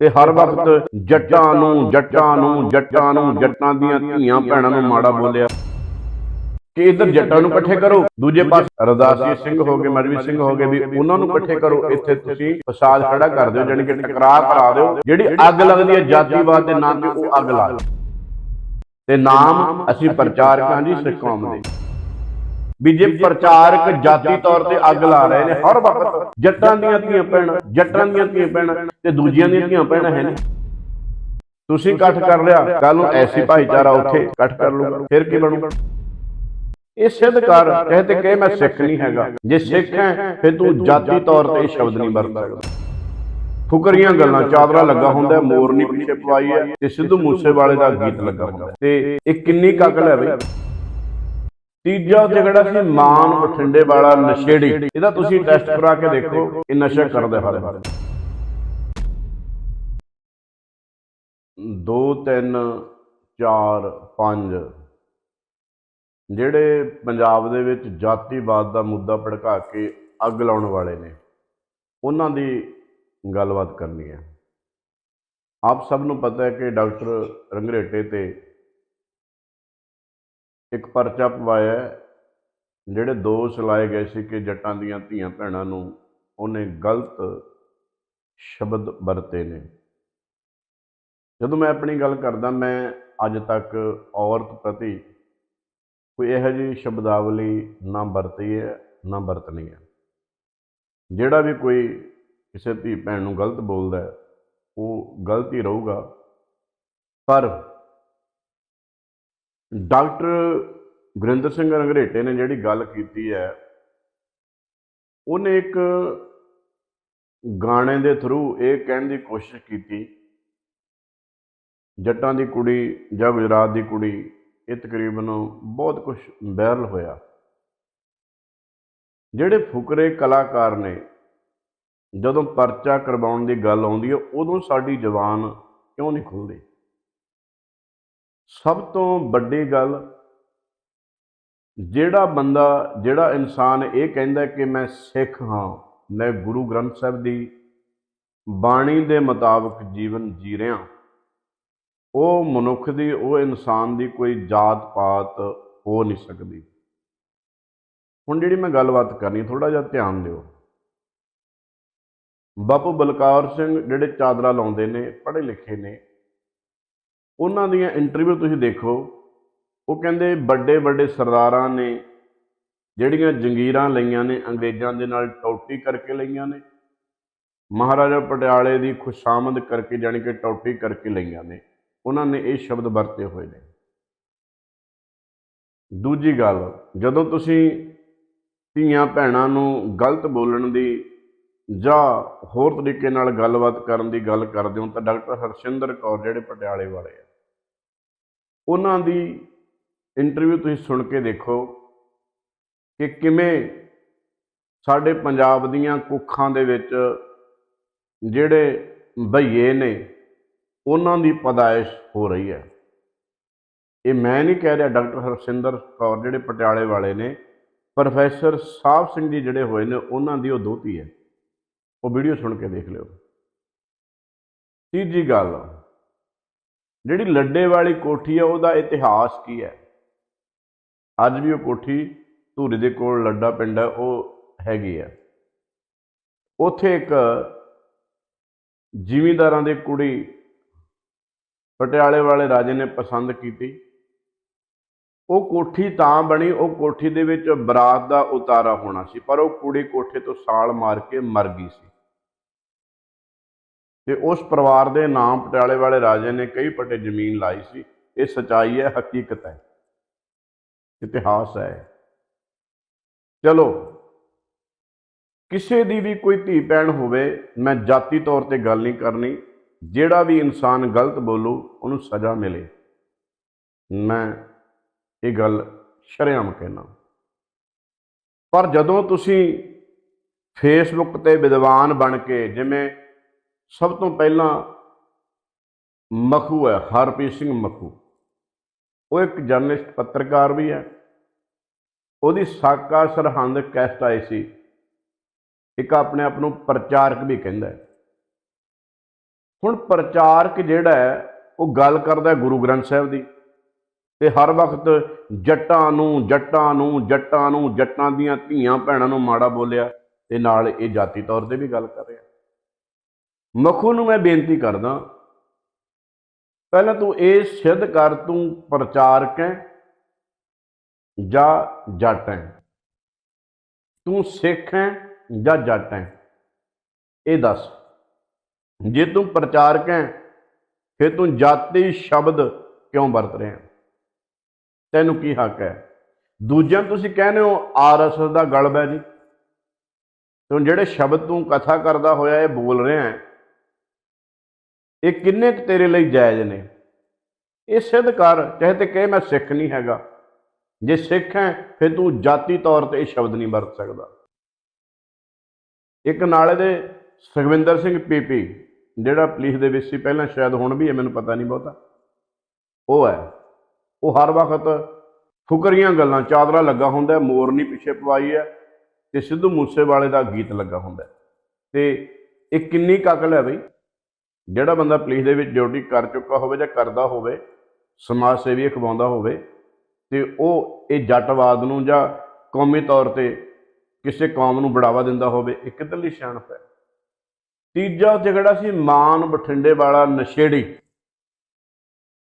ਤੇ ਹਰ ਵਕਤ ਜੱਟਾਂ ਨੂੰ ਜੱਟਾਂ ਨੂੰ ਜੱਟਾਂ ਨੂੰ ਜੱਟਾਂ ਦੀਆਂ ਧੀਆਂ ਭੈਣਾਂ ਨੂੰ ਮਾੜਾ ਬੋਲਿਆ। ਕਿ ਇਧਰ ਜੱਟਾਂ ਨੂੰ ਇਕੱਠੇ ਕਰੋ ਦੂਜੇ ਪਾਸੇ ਰਦਾਸੀ ਸਿੰਘ ਹੋ ਗਏ ਮਰਵੀ ਸਿੰਘ ਹੋ ਗਏ ਵੀ ਉਹਨਾਂ ਨੂੰ ਇਕੱਠੇ ਕਰੋ ਇੱਥੇ ਤੁਸੀਂ ਫਸਾਦ ਖੜਾ ਕਰ ਦਿਓ ਜਾਣੀ ਕਿ ਟਕਰਾਅ ਕਰਾ ਦਿਓ। ਜਿਹੜੀ ਅੱਗ ਲੱਗਦੀ ਹੈ ਜਾਤੀਵਾਦ ਦੇ ਨਾਂ ਤੇ ਉਹ ਅੱਗ ਲਾ ਦਿਓ। ਤੇ ਨਾਮ ਅਸੀਂ ਪ੍ਰਚਾਰਕ ਜੀ ਸਿੱਖ ਕੌਮ ਦੇ। ਵੀ ਜੇ ਪ੍ਰਚਾਰਕ ਜਾਤੀ ਤੌਰ ਤੇ ਅੱਗ ਲਾ ਰਹੇ ਨੇ ਹਰ ਵਕਤ ਜੱਟਾਂ ਦੀਆਂ ਧੀਆਂ ਭੈਣਾਂ ਜੱਟਾਂ ਦੀਆਂ ਧੀਆਂ ਭੈਣਾਂ ਤੇ ਦੂਜੀਆਂ ਦੀਆਂ ਧੀਆਂ ਭੈਣਾਂ ਹੈ ਨੇ ਤੁਸੀਂ ਇਕੱਠ ਕਰ ਲਿਆ ਕੱਲ ਨੂੰ ਐਸੀ ਭਾਈਚਾਰਾ ਉੱਥੇ ਇਕੱਠ ਕਰ ਲੂਗਾ ਫਿਰ ਕੀ ਬਣੂਗਾ ਇਹ ਸਿੱਧ ਕਰ ਕਹੇ ਤੇ ਕਹੇ ਮੈਂ ਸਿੱਖ ਨਹੀਂ ਹੈਗਾ। ਜੇ ਸਿੱਖ ਹੈ ਫਿਰ ਤੂੰ ਜਾਤੀ ਤੌਰ ਤੇ ਇਹ ਸ਼ਬਦ ਨਹੀਂ ਵਰਤ ਸਕਦਾ ਫੁਕਰੀਆਂ ਗੱਲਾਂ ਚਾਦਰਾ ਲੱਗਾ ਹੁੰਦਾ ਮੋਰਨੀ ਪਿੱਛੇ ਪਵਾਈ ਹੈ ਤੇ ਸਿੱਧੂ ਮੂਸੇਵਾਲੇ ਦਾ ਗੀਤ ਲੱਗਾ ਹੁੰਦਾ। ਤੇ ਇਹ ਕਿੰਨੀ ਕਕਲ ਹੈ? ਬਈ? ਤੀਜਾ ਜਿਹੜਾ ਸੀ ਮਾਨ ਬਠਿੰਡੇ ਵਾਲਾ ਨਸ਼ੇੜੀ ਇਹਦਾ ਤੁਸੀਂ ਟੈਸਟ ਕਰਾ ਕੇ ਦੇਖੋ ਇਹ ਨਸ਼ਾ ਕਰਦਾ ਹਾਲੇ ਹਾਲੇ 2 3 4 5 ਜਿਹੜੇ ਪੰਜਾਬ ਦੇ ਵਿੱਚ ਜਾਤੀਵਾਦ ਦਾ ਮੁੱਦਾ ਭੜਕਾ ਕੇ ਅੱਗ ਲਾਉਣ ਵਾਲੇ ਨੇ ਉਹਨਾਂ ਦੀ ਗੱਲਬਾਤ ਕਰਨੀ ਹੈ। ਆਪ ਸਭ ਨੂੰ ਪਤਾ ਹੈ ਕਿ ਡਾਕਟਰ ਰੰਗਰੇਟੇ ਤੇ ਇੱਕ ਪਰਚਾ ਪਵਾਇਆ ਜਿਹੜੇ ਦੋਸ਼ ਲਾਏ ਗਏ ਸੀ ਕਿ ਜੱਟਾਂ ਦੀਆਂ ਧੀਆਂ ਭੈਣਾਂ ਨੂੰ ਉਹਨੇ ਗਲਤ ਸ਼ਬਦ ਵਰਤੇ ਨੇ। ਜਦੋਂ ਮੈਂ ਆਪਣੀ ਗੱਲ ਕਰਦਾ, ਮੈਂ ਅੱਜ ਤੱਕ ਔਰਤ ਪ੍ਰਤੀ ਕੋਈ ਇਹੋ ਜਿਹੀ ਸ਼ਬਦਾਵਲੀ ਨਾ ਵਰਤੀ ਹੈ, ਨਾ ਵਰਤਣੀ ਹੈ। ਜਿਹੜਾ ਵੀ ਕੋਈ ਕਿਸੇ ਧੀ ਭੈਣ ਨੂੰ ਗਲਤ ਬੋਲਦਾ ਉਹ ਗਲਤ ਹੀ ਰਹੂਗਾ। ਪਰ ਡਾਕਟਰ ਗੁਰਿੰਦਰ ਸਿੰਘ ਰੰਗਰੇਟੇ ਨੇ ਜਿਹੜੀ ਗੱਲ ਕੀਤੀ ਹੈ, ਉਹਨੇ ਇੱਕ ਗਾਣੇ ਦੇ ਥਰੂ ਇਹ ਕਹਿਣ ਦੀ ਕੋਸ਼ਿਸ਼ ਕੀਤੀ, ਜੱਟਾਂ ਦੀ ਕੁੜੀ ਜਾਂ ਗੁਜਰਾਤ ਦੀ ਕੁੜੀ ਇਹ ਤਕਰੀਬਨ ਬਹੁਤ ਕੁਝ ਵਾਇਰਲ ਹੋਇਆ। ਜਿਹੜੇ ਫੁਕਰੇ ਕਲਾਕਾਰ ਨੇ, ਜਦੋਂ ਪਰਚਾ ਕਰਵਾਉਣ ਦੀ ਗੱਲ ਆਉਂਦੀ ਹੈ, ਉਦੋਂ ਸਾਡੀ ਜ਼ੁਬਾਨ ਕਿਉਂ ਨਹੀਂ ਖੁੱਲਦੀ? ਸਭ ਤੋਂ ਵੱਡੀ ਗੱਲ ਜਿਹੜਾ ਬੰਦਾ, ਜਿਹੜਾ ਇਨਸਾਨ ਇਹ ਕਹਿੰਦਾ ਕਿ ਮੈਂ ਸਿੱਖ ਹਾਂ, ਮੈਂ ਗੁਰੂ ਗ੍ਰੰਥ ਸਾਹਿਬ ਦੀ ਬਾਣੀ ਦੇ ਮੁਤਾਬਕ ਜੀਵਨ ਜੀ ਰਿਹਾ, ਉਹ ਮਨੁੱਖ ਦੀ, ਉਹ ਇਨਸਾਨ ਦੀ ਕੋਈ ਜਾਤ ਪਾਤ ਹੋ ਨਹੀਂ ਸਕਦੀ। ਹੁਣ ਜਿਹੜੀ ਮੈਂ ਗੱਲਬਾਤ ਕਰਨੀ ਥੋੜਾ ਜਿਹਾ ਧਿਆਨ ਦਿਓ। ਬਾਪੂ ਬਲਕਾਰ ਸਿੰਘ ਜਿਹੜੇ ਚਾਦਰਾ ਲਾਉਂਦੇ ਨੇ, ਪੜ੍ਹੇ ਲਿਖੇ ਨੇ ਉਹਨਾਂ ਦੀਆਂ ਇੰਟਰਵਿਊ ਤੁਸੀਂ ਦੇਖੋ, ਉਹ ਕਹਿੰਦੇ ਵੱਡੇ ਵੱਡੇ ਸਰਦਾਰਾਂ ਨੇ ਜਿਹੜੀਆਂ ਜੰਗੀਰਾਂ ਲਈਆਂ ਨੇ, ਅੰਗਰੇਜ਼ਾਂ ਦੇ ਨਾਲ ਟੌਟੀ ਕਰਕੇ ਲਈਆਂ ਨੇ, ਮਹਾਰਾਜਾ ਪਟਿਆਲੇ ਦੀ ਖੁਸ਼ਾਮਦ ਕਰਕੇ ਜਾਣੀ ਕਿ ਟੌਟੀ ਕਰਕੇ ਲਈਆਂ ਨੇ, ਉਹਨਾਂ ਨੇ ਇਹ ਸ਼ਬਦ ਵਰਤੇ ਹੋਏ ਨੇ। ਦੂਜੀ ਗੱਲ, ਜਦੋਂ ਤੁਸੀਂ ਧੀਆਂ ਭੈਣਾਂ ਨੂੰ ਗਲਤ ਬੋਲਣ ਦੀ ਜਾਂ ਹੋਰ ਤਰੀਕੇ ਨਾਲ ਗੱਲਬਾਤ ਕਰਨ ਦੀ ਗੱਲ ਕਰਦੇ ਹੋ, ਤਾਂ ਡਾਕਟਰ ਹਰਸ਼ਿੰਦਰ ਕੌਰ ਜਿਹੜੇ ਪਟਿਆਲੇ ਵਾਲੇ ਆ ਉਹਨਾਂ ਦੀ ਇੰਟਰਵਿਊ ਤੁਸੀਂ ਸੁਣ ਕੇ ਦੇਖੋ ਕਿ ਕਿਵੇਂ ਸਾਡੇ ਪੰਜਾਬ ਦੀਆਂ ਕੁੱਖਾਂ ਦੇ ਵਿੱਚ ਜਿਹੜੇ ਭਈਏ ਨੇ, ਉਹਨਾਂ ਦੀ ਪਦਾਇਸ਼ ਹੋ ਰਹੀ ਹੈ। ਇਹ ਮੈਂ ਨਹੀਂ ਕਹਿ ਰਿਹਾ ਡਾਕਟਰ ਹਰਸਿੰਦਰ ਕੌਰ ਜਿਹੜੇ ਪਟਿਆਲੇ ਵਾਲੇ ਨੇ, ਪ੍ਰੋਫੈਸਰ ਸਾਹਿਬ ਸਿੰਘ ਜੀ ਜਿਹੜੇ ਹੋਏ ਨੇ, ਉਹਨਾਂ ਦੀ ਉਹ ਦੋਤੀ ਹੈ। ਉਹ ਵੀਡੀਓ ਸੁਣ ਕੇ ਦੇਖ ਲਿਓ। ਤੀਜੀ ਗੱਲ ਜਿਹੜੀ ਲੱਡੇ ਵਾਲੀ ਕੋਠੀ ਹੈ ਉਹਦਾ ਇਤਿਹਾਸ ਕੀ ਹੈ? ਅੱਜ ਵੀ ਉਹ ਕੋਠੀ ਧੂਰੀ ਦੇ ਕੋਲ ਲੱਡਾ ਪਿੰਡ ਹੈ, ਉਹ ਹੈਗੀ ਹੈ। ਉੱਥੇ ਇੱਕ ਜ਼ਿਮੀਂਦਾਰਾਂ ਦੀ ਕੁੜੀ ਪਟਿਆਲੇ ਵਾਲੇ ਰਾਜੇ ਨੇ ਪਸੰਦ ਕੀਤੀ। ਉਹ ਕੋਠੀ ਤਾਂ ਬਣੀ, ਉਹ ਕੋਠੀ ਦੇ ਵਿੱਚ ਬਰਾਤ ਦਾ ਉਤਾਰਾ ਹੋਣਾ ਸੀ, ਪਰ ਉਹ ਕੁੜੀ ਕੋਠੇ ਤੋਂ ਸਾਲ ਮਾਰ ਕੇ ਮਰ ਗਈ ਸੀ। ਤੇ ਉਸ ਪਰਿਵਾਰ ਦੇ ਨਾਮ ਪਟਿਆਲੇ ਵਾਲੇ ਰਾਜੇ ਨੇ ਕਈ ਪੱਟੇ ਜ਼ਮੀਨ ਲਾਈ ਸੀ। ਇਹ ਸਚਾਈ ਹੈ, ਹਕੀਕਤ ਹੈ। ਇਤਿਹਾਸ ਹੈ। ਚਲੋ, ਕਿਸੇ ਦੀ ਵੀ ਕੋਈ ਧੀ ਭੈਣ ਹੋਵੇ, ਮੈਂ ਜਾਤੀ ਤੌਰ ਤੇ ਗੱਲ ਨਹੀਂ ਕਰਨੀ। ਜਿਹੜਾ ਵੀ ਇਨਸਾਨ ਗਲਤ ਬੋਲੂ, ਉਹਨੂੰ ਸਜ਼ਾ ਮਿਲੇ। ਮੈਂ ਇਹ ਗੱਲ ਸ਼ਰੇਆਮ ਕਹਿਣਾ ਪਰ ਜਦੋਂ ਤੁਸੀਂ ਫੇਸਬੁੱਕ ਤੇ ਵਿਦਵਾਨ ਬਣ ਕੇ, ਜਿਵੇਂ ਸਭ ਤੋਂ ਪਹਿਲਾਂ ਮਖੂ ਹੈ, ਹਰਪ੍ਰੀਤ ਸਿੰਘ ਮਖੂ। ਉਹ ਇੱਕ ਜਰਨਲਿਸਟ, ਪੱਤਰਕਾਰ ਵੀ ਹੈ। ਉਹਦੀ ਸਾਕਾ ਸਰਹੰਦ ਕੈਸਟ ਆਈ ਸੀ। ਇੱਕ ਆਪਣੇ ਆਪ ਨੂੰ ਪ੍ਰਚਾਰਕ ਵੀ ਕਹਿੰਦਾ ਹੁਣ ਪ੍ਰਚਾਰਕ ਜਿਹੜਾ ਹੈ, ਉਹ ਗੱਲ ਕਰਦਾ ਗੁਰੂ ਗ੍ਰੰਥ ਸਾਹਿਬ ਦੀ। ਤੇ ਹਰ ਵਕਤ ਜੱਟਾਂ ਨੂੰ ਜੱਟਾਂ ਨੂੰ ਜੱਟਾਂ ਨੂੰ, ਜੱਟਾਂ ਦੀਆਂ ਧੀਆਂ ਭੈਣਾਂ ਨੂੰ ਮਾੜਾ ਬੋਲਿਆ ਤੇ ਨਾਲ ਇਹ ਜਾਤੀ ਤੌਰ ਤੇ ਵੀ ਗੱਲ ਕਰ ਰਿਹਾ। ਮਖੂ ਨੂੰ ਮੈਂ ਬੇਨਤੀ ਕਰਦਾ, ਪਹਿਲਾਂ ਤੂੰ ਇਹ ਸਿੱਧ ਕਰ, ਤੂੰ ਪ੍ਰਚਾਰਕ ਹੈ ਜਾਂ ਜੱਟ ਹੈ? ਤੂੰ ਸਿੱਖ ਹੈ ਜਾਂ ਜੱਟ ਹੈ? ਇਹ ਦੱਸ। ਜੇ ਤੂੰ ਪ੍ਰਚਾਰਕ ਹੈ, ਫਿਰ ਤੂੰ ਜਾਤੀ ਸ਼ਬਦ ਕਿਉਂ ਵਰਤ ਰਿਹਾ ਤੈਨੂੰ ਕੀ ਹੱਕ ਹੈ? ਦੂਜਿਆਂ ਨੂੰ ਤੁਸੀਂ ਕਹਿੰਦੇ ਹੋ, ਆਰਐਸਐਸ ਦਾ ਗਲਬ ਹੈ ਜੀ। ਤੂੰ ਜਿਹੜੇ ਸ਼ਬਦ ਤੂੰ ਕਥਾ ਕਰਦਾ ਹੋਇਆ ਇਹ ਬੋਲ ਰਿਹਾ ਹੈ ਇਹ ਕਿੰਨੇ ਕੁ ਤੇਰੇ ਲਈ ਜਾਇਜ਼ ਨੇ? ਇਹ ਸਿੱਧ ਕਰ ਚਾਹੇ ਤੇ ਕਹੇ ਮੈਂ ਸਿੱਖ ਨਹੀਂ ਹੈਗਾ। ਜੇ ਸਿੱਖ ਹੈ ਫਿਰ ਤੂੰ ਜਾਤੀ ਤੌਰ ਤੇ ਇਹ ਸ਼ਬਦ ਨਹੀਂ ਵਰਤ ਸਕਦਾ। ਇੱਕ ਨਾਲੇ ਦੇ ਸੁਖਵਿੰਦਰ ਸਿੰਘ ਪੀਪੀ ਜਿਹੜਾ ਪੁਲਿਸ ਦੇ ਵਿੱਚ ਸੀ ਪਹਿਲਾਂ ਸ਼ਾਇਦ ਹੁਣ ਵੀ ਹੈ ਮੈਨੂੰ ਪਤਾ ਨਹੀਂ ਬਹੁਤਾ। ਉਹ ਹੈ। ਉਹ ਹਰ ਵਕਤ ਫੁਕਰੀਆਂ ਗੱਲਾਂ ਚਾਦਰਾ ਲੱਗਾ ਹੁੰਦਾ ਹੈ, ਮੋਰਨੀ ਪਿੱਛੇ ਪਵਾਈ ਹੈ ਤੇ ਸਿੱਧੂ ਮੂਸੇਵਾਲੇ ਦਾ ਗੀਤ ਲੱਗਾ ਹੁੰਦਾ ਹੈ। ਤੇ ਇਹ ਕਿੰਨੀ ਕਕਲ ਹੈ ਬਈ? ਜਿਹੜਾ ਬੰਦਾ ਪੁਲਿਸ ਦੇ ਵਿੱਚ ਡਿਊਟੀ ਕਰ ਚੁੱਕਾ ਹੋਵੇ ਜਾਂ ਕਰਦਾ ਹੋਵੇ, ਸਮਾਜ ਸੇਵੀ ਅਖਵਾਉਂਦਾ ਹੋਵੇ, ਤੇ ਉਹ ਇਹ ਜੱਟਵਾਦ ਨੂੰ ਜਾਂ ਕੌਮੀ ਤੌਰ ਤੇ ਕਿਸੇ ਕੌਮ ਨੂੰ ਬੜਾਵਾ ਦਿੰਦਾ ਹੋਵੇ, ਇਹ ਕਿੱਧਰਲੀ ਸਿਆਣਪ ਹੈ? ਤੀਜਾ ਜਿਹੜਾ ਸੀ ਮਾਨ ਬਠਿੰਡੇ ਵਾਲਾ ਨਸ਼ੇੜੀ,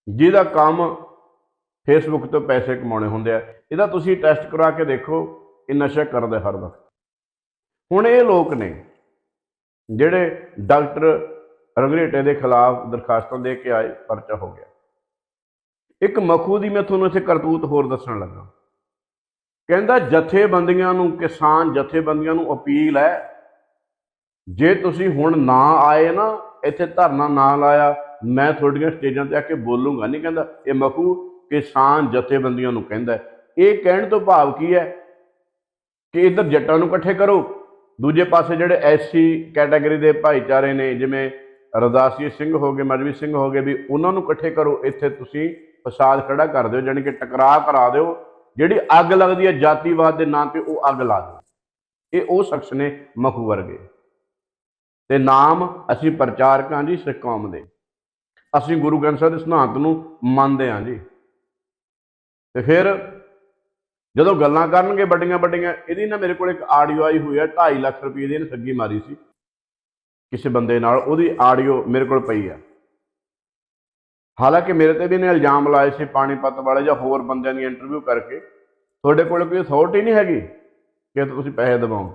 ਜਿਹਦਾ ਕੰਮ ਫੇਸਬੁੱਕ ਤੋਂ ਪੈਸੇ ਕਮਾਉਣੇ ਹੁੰਦੇ ਆ। ਇਹਦਾ ਤੁਸੀਂ ਟੈਸਟ ਕਰਾ ਕੇ ਦੇਖੋ, ਇਹ ਨਸ਼ਾ ਕਰਦੇ ਹਰ ਵਕਤ। ਹੁਣ ਇਹ ਲੋਕ ਨੇ, ਜਿਹੜੇ ਡਾਕਟਰ ਰੰਗਰੇਟੇ ਦੇ ਖਿਲਾਫ ਦਰਖਾਸਤਾਂ ਦੇ ਕੇ ਆਏ, ਪਰਚਾ ਹੋ ਗਿਆ। ਇੱਕ ਮਖੂ ਦੀ ਮੈਂ ਤੁਹਾਨੂੰ ਇੱਥੇ ਕਰਤੂਤ ਹੋਰ ਦੱਸਣ ਲੱਗਾ। ਕਹਿੰਦਾ, ਜਥੇਬੰਦੀਆਂ ਨੂੰ, ਕਿਸਾਨ ਜਥੇਬੰਦੀਆਂ ਨੂੰ ਅਪੀਲ ਹੈ, ਜੇ ਤੁਸੀਂ ਹੁਣ ਨਾ ਆਏ ਨਾ, ਇੱਥੇ ਧਰਨਾ ਨਾ ਲਾਇਆ, ਮੈਂ ਤੁਹਾਡੀਆਂ ਸਟੇਜਾਂ ਤੇ ਆ ਕੇ ਬੋਲੂੰਗਾ। ਨਹੀਂ ਕਹਿੰਦਾ, ਇਹ ਮਖੂ ਕਿਸਾਨ ਜਥੇਬੰਦੀਆਂ ਨੂੰ ਕਹਿੰਦਾ ਇਹ ਕਹਿਣ ਤੋਂ ਭਾਵ ਕੀ ਹੈ ਕਿ ਇਧਰ ਜੱਟਾਂ ਨੂੰ ਇਕੱਠੇ ਕਰੋ। ਦੂਜੇ ਪਾਸੇ ਜਿਹੜੇ ਐਸਸੀ ਕੈਟਾਗਰੀ ਦੇ ਭਾਈਚਾਰੇ ਨੇ, ਜਿਵੇਂ ਰਦਾਸੀ ਸਿੰਘ ਹੋ ਗਏ, ਮਜਬੀ ਸਿੰਘ ਹੋ ਗਏ ਵੀ ਉਹਨਾਂ ਨੂੰ ਇਕੱਠੇ ਕਰੋ, ਇੱਥੇ ਤੁਸੀਂ ਫਸਾਦ ਖੜਾ ਕਰ ਦਿਓ, ਜਾਣੀ ਕਿ ਟਕਰਾਅ ਕਰਾ ਦਿਓ, ਜਿਹੜੀ ਅੱਗ ਲੱਗਦੀ ਹੈ ਜਾਤੀਵਾਦ ਦੇ ਨਾਂ ਤੇ ਉਹ ਅੱਗ ਲਾ ਦਿਓ। ਇਹ ਉਹ ਸ਼ਖਸ ਨੇ ਮਖੂ ਵਰਗੇ। ਤੇ ਨਾਮ ਅਸੀਂ ਪ੍ਰਚਾਰਕ ਹਾਂ ਜੀ ਸਿੱਖ ਕੌਮ ਦੇ। ਅਸੀਂ ਗੁਰੂ ਗ੍ਰੰਥ ਸਾਹਿਬ ਦੇ ਸਿਧਾਂਤ ਨੂੰ ਮੰਨਦੇ ਹਾਂ ਜੀ। ਤੇ ਫਿਰ ਜਦੋਂ ਗੱਲਾਂ ਕਰਨਗੇ ਵੱਡੀਆਂ ਵੱਡੀਆਂ ਇਹਦੀ ਨਾ ਮੇਰੇ ਕੋਲ ਇੱਕ ਆਡੀਓ ਆਈ ਹੋਈ ਹੈ 2.5 ਲੱਖ ਰੁਪਏ ਦੀ ਇਹਨੇ ਠੱਗੀ ਮਾਰੀ ਸੀ। ਕਿਸੇ ਬੰਦੇ ਨਾਲ, ਉਹਦੀ ਆਡੀਓ ਮੇਰੇ ਕੋਲ ਪਈ ਆ। ਹਾਲਾਂਕਿ ਮੇਰੇ ਤੇ ਵੀ ਇਹਨੇ ਇਲਜ਼ਾਮ ਲਾਏ ਸੀ ਪਾਣੀਪਤ ਵਾਲੇ ਜਾਂ ਹੋਰ ਬੰਦਿਆਂ ਦੀ ਇੰਟਰਵਿਊ ਕਰਕੇ। ਤੁਹਾਡੇ ਕੋਲ ਕੋਈ ਅਥਾਰਟੀ ਨਹੀਂ ਹੈਗੀ ਕਿ ਤੁਸੀਂ ਪੈਸੇ ਦਿਵਾਓ।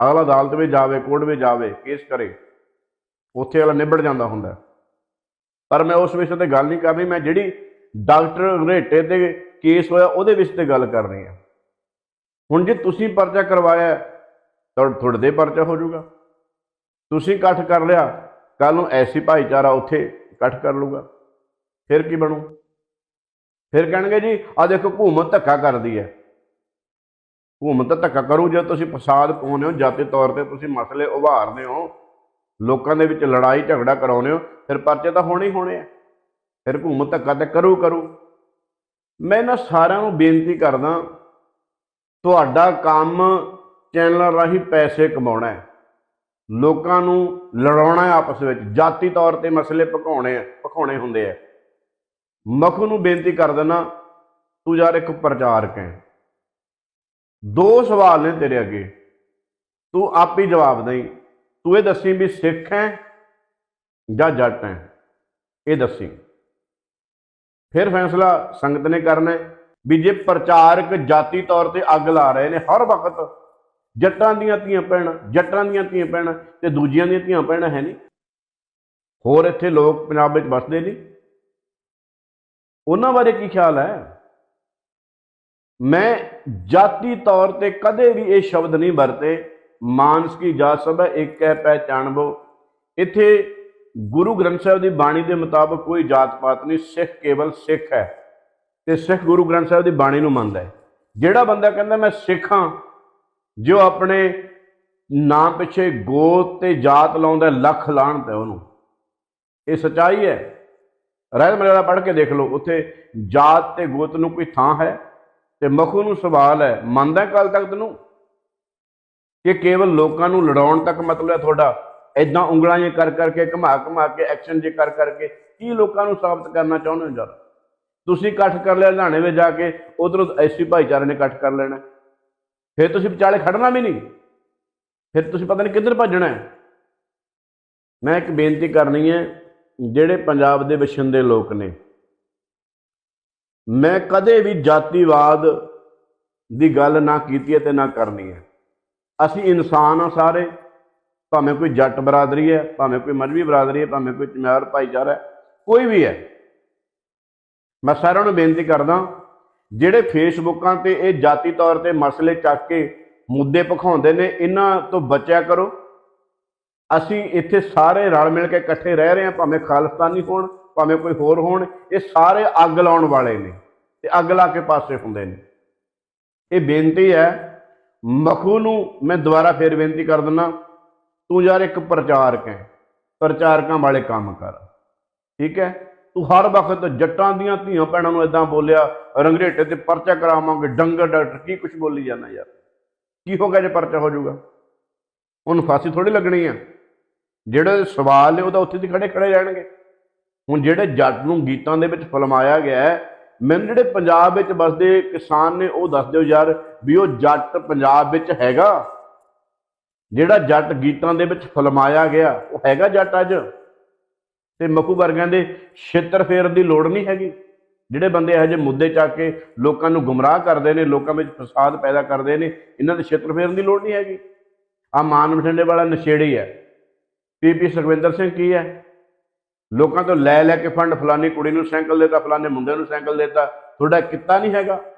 ਅਗਲਾ ਅਦਾਲਤ ਵਿੱਚ ਜਾਵੇ, ਕੋਰਟ ਵਿੱਚ ਜਾਵੇ ਕੇਸ ਕਰੇ, ਉੱਥੇ ਅਗਲਾ ਨਿਬੜ ਜਾਂਦਾ ਹੁੰਦਾ। ਪਰ ਮੈਂ ਉਸ ਵਿਸ਼ੇ ਤੇ ਗੱਲ ਨਹੀਂ ਕਰਨੀ ਮੈਂ ਜਿਹੜੀ ਡਾਕਟਰ ਘਰੇਟੇ ਤੇ ਕੇਸ ਹੋਇਆ, ਉਹਦੇ ਵਿੱਚ ਤੇ ਗੱਲ ਕਰ ਰਹੀ ਹਾਂ। ਹੁਣ ਜੇ ਤੁਸੀਂ ਪਰਚਾ ਕਰਵਾਇਆ, ਤਾਂ ਤੁਹਾਡੇ ਤੇ ਪਰਚਾ ਹੋ ਜਾਊਗਾ। ਤੁਸੀਂ ਇਕੱਠ ਕਰ ਲਿਆ ਕੱਲ ਨੂੰ ਐਸੀ ਭਾਈਚਾਰਾ ਉੱਥੇ ਇਕੱਠ ਕਰ ਲੂਗਾ ਫਿਰ ਕੀ ਬਣੂ? ਫਿਰ ਕਹਿਣਗੇ ਜੀ ਆ ਦੇਖੋ ਹਕੂਮਤ ਧੱਕਾ ਕਰਦੀ ਹੈ। ਹਕੂਮਤ ਤਾਂ ਧੱਕਾ ਕਰੂ, ਜੇ ਤੁਸੀਂ ਫਸਾਦ ਪਾਉਂਦੇ ਹੋ, ਜਾਤੀ ਤੌਰ ਤੇ ਤੁਸੀਂ ਮਸਲੇ ਉਭਾਰਦੇ ਹੋ, ਲੋਕਾਂ ਦੇ ਵਿੱਚ ਲੜਾਈ ਝਗੜਾ ਕਰਾਉਂਦੇ ਹੋ, ਫਿਰ ਪਰਚੇ ਤਾਂ ਹੋਣੇ ਹੀ ਹੋਣੇ ਆ। ਫਿਰ ਹਕੂਮਤ ਧੱਕਾ ਤੇ ਕਰੂ ਕਰੂ। ਮੈਂ ਇਹਨਾਂ ਸਾਰਿਆਂ ਨੂੰ ਬੇਨਤੀ ਕਰਦਾ, ਤੁਹਾਡਾ ਕੰਮ ਚੈਨਲਾਂ ਰਾਹੀਂ ਪੈਸੇ ਕਮਾਉਣਾ ਹੈ। ਲੋਕਾਂ ਨੂੰ ਲੜਾਉਣਾ ਆਪਸ ਵਿੱਚ। ਜਾਤੀ ਤੌਰ ਤੇ ਮਸਲੇ ਪਕਾਉਣੇ ਭਖਾਉਣੇ ਹੁੰਦੇ ਆ। ਮਖੂ ਨੂੰ ਬੇਨਤੀ ਕਰ ਦੇਣਾ ਤੂੰ ਯਾਰ ਇੱਕ ਪ੍ਰਚਾਰਕ ਹੈ। ਦੋ ਸਵਾਲ ਨੇ ਤੇਰੇ ਅੱਗੇ। ਤੂੰ ਆਪ ਹੀ ਜਵਾਬ ਦੇਈ। ਤੂੰ ਇਹ ਦੱਸੀ ਵੀ ਸਿੱਖ ਹੈ ਜਾਂ ਜੱਟ ਹੈ? ਇਹ ਦੱਸੀ। ਫਿਰ ਫੈਸਲਾ ਸੰਗਤ ਨੇ ਕਰਨਾ ਵੀ ਜੇ ਪ੍ਰਚਾਰਕ ਜਾਤੀ ਤੌਰ ਤੇ ਅੱਗ ਲਾ ਰਹੇ ਨੇ ਹਰ ਵਕਤ ਜੱਟਾਂ ਦੀਆਂ ਧੀਆਂ ਭੈਣਾਂ, ਜੱਟਾਂ ਦੀਆਂ ਧੀਆਂ ਭੈਣਾਂ ਤੇ ਦੂਜਿਆਂ ਦੀਆਂ ਧੀਆਂ ਭੈਣਾਂ ਹੈ ਨਹੀਂ। ਹੋਰ ਇੱਥੇ ਲੋਕ ਪੰਜਾਬ ਵਿੱਚ ਵਸਦੇ ਨਹੀਂ। ਉਹਨਾਂ ਬਾਰੇ ਕੀ ਖਿਆਲ ਹੈ? ਮੈਂ ਜਾਤੀ ਤੌਰ ਤੇ ਕਦੇ ਵੀ ਇਹ ਸ਼ਬਦ ਨਹੀਂ ਵਰਤੇ। ਮਾਨਸ ਕੀ ਜਾਤ ਸਭ ਇੱਕ ਹੈ ਪਹਿਚਾਣਵੋ ਇੱਥੇ ਗੁਰੂ ਗ੍ਰੰਥ ਸਾਹਿਬ ਦੀ ਬਾਣੀ ਦੇ ਮੁਤਾਬਕ ਕੋਈ ਜਾਤ ਪਾਤ ਨਹੀਂ, ਸਿੱਖ ਕੇਵਲ ਸਿੱਖ ਹੈ। ਤੇ ਸਿੱਖ ਗੁਰੂ ਗ੍ਰੰਥ ਸਾਹਿਬ ਦੀ ਬਾਣੀ ਨੂੰ ਮੰਨਦਾ ਹੈ। ਜਿਹੜਾ ਬੰਦਾ ਕਹਿੰਦਾ, ਮੈਂ ਸਿੱਖ ਹਾਂ ਜੋ ਆਪਣੇ ਨਾਂ ਪਿੱਛੇ ਗੋਤ ਤੇ ਜਾਤ ਲਾਉਂਦਾ, ਲੱਖ ਲਾਹਣਤ ਹੈ ਉਹਨੂੰ। ਇਹ ਸਚਾਈ ਹੈ। ਰਹਿਤ ਮਰਿਆਦਾ ਪੜ੍ਹ ਕੇ ਦੇਖ ਲਓ, ਉੱਥੇ ਜਾਤ ਤੇ ਗੋਤ ਨੂੰ ਕੋਈ ਥਾਂ ਹੈ? ਤੇ ਮਖੂ ਨੂੰ ਸਵਾਲ ਹੈ, ਮੰਨਦਾ ਕੱਲ ਤੱਕ ਤੈਨੂੰ ਕਿ ਕੇਵਲ ਲੋਕਾਂ ਨੂੰ ਲੜਾਉਣ ਤੱਕ ਮਤਲਬ ਹੈ ਤੁਹਾਡਾ? ਐਦਾਂ ਉਂਗਲਾਂ ਜੇ ਕਰ ਕਰਕੇ, ਘੁਮਾ ਘੁਮਾ ਕੇ, ਐਕਸ਼ਨ ਜੇ ਕਰ ਕਰਕੇ, ਕੀ ਲੋਕਾਂ ਨੂੰ ਸਾਬਤ ਕਰਨਾ ਚਾਹੁੰਦੇ ਹੋ ਯਾਰ ਤੁਸੀਂ ਇਕੱਠ ਕਰ ਲਿਆ ਲੁਧਿਆਣੇ ਵਿੱਚ ਜਾ ਕੇ, ਉਧਰੋਂ ਐਸੀ ਭਾਈਚਾਰੇ ਨੇ ਇਕੱਠ ਕਰ ਲੈਣਾ। ਫਿਰ ਤੁਸੀਂ ਵਿਚਾਲੇ ਖੜਨਾ ਵੀ ਨਹੀਂ। ਫਿਰ ਤੁਸੀਂ ਪਤਾ ਨਹੀਂ ਕਿੱਧਰ ਭੱਜਣਾ ਹੈ। ਮੈਂ ਇੱਕ ਬੇਨਤੀ ਕਰਨੀ ਹੈ, ਜਿਹੜੇ ਪੰਜਾਬ ਦੇ ਵਸਿੰਦੇ ਲੋਕ ਨੇ, ਮੈਂ ਕਦੇ ਵੀ ਜਾਤੀਵਾਦ ਦੀ ਗੱਲ ਨਾ ਕੀਤੀ ਹੈ ਤੇ ਨਾ ਕਰਨੀ ਹੈ। ਅਸੀਂ ਇਨਸਾਨ ਆ ਸਾਰੇ, ਭਾਵੇਂ ਕੋਈ ਜੱਟ ਬਰਾਦਰੀ ਹੈ, ਭਾਵੇਂ ਕੋਈ ਮਜਬੀ ਬਰਾਦਰੀ ਹੈ, ਭਾਵੇਂ ਕੋਈ ਚਮਾਰ ਭਾਈਚਾਰਾ ਕੋਈ ਵੀ ਹੈ। ਮੈਂ ਸਾਰਿਆਂ ਨੂੰ ਬੇਨਤੀ ਕਰਦਾ ਜਿਹੜੇ ਫੇਸਬੁੱਕਾਂ ਤੇ ਇਹ ਜਾਤੀ ਤੌਰ ਤੇ ਮਸਲੇ ਚੱਕ ਕੇ ਮੁੱਦੇ ਭਖਾਉਂਦੇ ਨੇ, ਇਹਨਾਂ ਤੋਂ ਬਚਿਆ ਕਰੋ। ਅਸੀਂ ਇੱਥੇ ਸਾਰੇ ਰਲ ਮਿਲ ਕੇ ਇਕੱਠੇ ਰਹਿ ਰਹੇ ਹਾਂ, ਭਾਵੇਂ ਖਾਲਿਸਤਾਨੀ ਹੋਣ, ਭਾਵੇਂ ਕੋਈ ਹੋਰ ਹੋਣ, ਇਹ ਸਾਰੇ ਅੱਗ ਲਾਉਣ ਵਾਲੇ ਨੇ ਤੇ ਅੱਗ ਲਾ ਕੇ ਪਾਸੇ ਹੁੰਦੇ ਨੇ। ਇਹ ਬੇਨਤੀ ਹੈ, ਮਖੂ ਨੂੰ ਮੈਂ ਦੁਬਾਰਾ ਫੇਰ ਬੇਨਤੀ ਕਰ ਦਿੰਦਾ, ਤੂੰ ਯਾਰ ਇੱਕ ਪ੍ਰਚਾਰਕ ਹੈ, ਪ੍ਰਚਾਰਕਾਂ ਵਾਲੇ ਕੰਮ ਕਰ, ਠੀਕ ਹੈ? ਤੂੰ ਹਰ ਵਕਤ ਜੱਟਾਂ ਦੀਆਂ ਧੀਆਂ ਭੈਣਾਂ ਨੂੰ ਇਦਾਂ ਬੋਲਿਆ ਰੰਗਰੇਟੇ ਤੇ ਪਰਚਾ ਕਰਾਵਾਂਗੇ, ਡੰਗਰ ਡਾਕਟਰ, ਕੀ ਕੁਝ ਬੋਲੀ ਜਾਂਦਾ ਯਾਰ? ਕੀ ਹੋ ਗਿਆ ਜੇ ਪਰਚਾ ਹੋ ਜਾਊਗਾ? ਉਹਨੂੰ ਫਾਂਸੀ ਥੋੜੀ ਲੱਗਣੀ ਆ। ਜਿਹੜੇ ਸਵਾਲ ਨੇ ਉਹ ਤਾਂ ਉੱਥੇ ਦੀ ਖੜੇ ਖੜੇ ਰਹਿਣਗੇ। ਹੁਣ ਜਿਹੜੇ ਜੱਟ ਨੂੰ ਗੀਤਾਂ ਦੇ ਵਿੱਚ ਫਲਮਾਇਆ ਗਿਆ ਮੈਨੂੰ ਜਿਹੜੇ ਪੰਜਾਬ ਵਿੱਚ ਵਸਦੇ ਕਿਸਾਨ ਨੇ ਉਹ ਦੱਸ ਦਿਓ ਯਾਰ ਵੀ ਉਹ ਜੱਟ ਪੰਜਾਬ ਵਿੱਚ ਹੈਗਾ? ਜਿਹੜਾ ਜੱਟ ਗੀਤਾਂ ਦੇ ਵਿੱਚ ਫਲਮਾਇਆ ਗਿਆ, ਉਹ ਹੈਗਾ ਜੱਟ ਅੱਜ? ਤੇ ਮਖੂ ਵਰਗਿਆਂ ਦੇ ਛੇਤਰ ਫੇਰ ਦੀ ਲੋੜ ਨਹੀਂ ਹੈਗੀ। ਜਿਹੜੇ ਬੰਦੇ ਇਹੋ ਜਿਹੇ ਮੁੱਦੇ ਚੱਕ ਕੇ ਲੋਕਾਂ ਨੂੰ ਗੁੰਮਰਾਹ ਕਰਦੇ ਨੇ, ਲੋਕਾਂ ਵਿੱਚ ਫਸਾਦ ਪੈਦਾ ਕਰਦੇ ਨੇ, ਇਹਨਾਂ ਦੇ ਛੇਤਰ ਫੇਰਨ ਦੀ ਲੋੜ ਨਹੀਂ ਹੈਗੀ। ਆ ਮਾਨ ਬਠਿੰਡੇ ਵਾਲਾ ਨਸ਼ੇੜੀ ਹੈ। ਪੀਪੀ ਸੁਖਵਿੰਦਰ ਸਿੰਘ ਕੀ ਹੈ? ਲੋਕਾਂ ਤੋਂ ਲੈ ਲੈ ਕੇ ਫੰਡ ਫਲਾਨੀ ਕੁੜੀ ਨੂੰ ਸਾਈਕਲ ਦੇਤਾ, ਫਲਾਨੇ ਮੁੰਡੇ ਨੂੰ ਸਾਈਕਲ ਦੇਤਾ, ਤੁਹਾਡਾ ਕਿੱਤਾ ਨਹੀਂ ਹੈਗਾ।